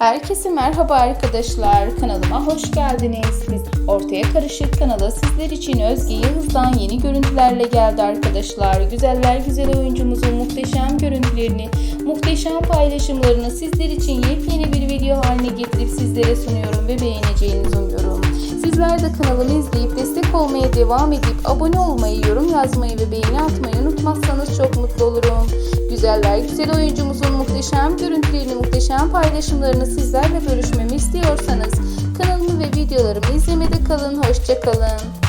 Herkese merhaba arkadaşlar. Kanalıma hoş geldiniz. Biz Ortaya Karışık kanalı sizler için Özge Yıldız'dan yeni görüntülerle geldi arkadaşlar. Güzeller güzel oyuncumuzun muhteşem görüntülerini, muhteşem paylaşımlarını sizler için yepyeni bir video haline getirip sizlere sunuyorum ve beğeneceğinizi umuyorum. Sizler de kanalımı izleyip destek olmaya devam edip abone olmayı, yorum yazmayı ve beğeni atmayı unutmazsanız çok mutlu olurum. Güzeller güzel oyuncumuzun muhteşem görüntülerini, muhteşem paylaşımlarını sizlerle bölüşmemi istiyorsanız kanalımı ve videolarımı izlemede kalın. Hoşça kalın.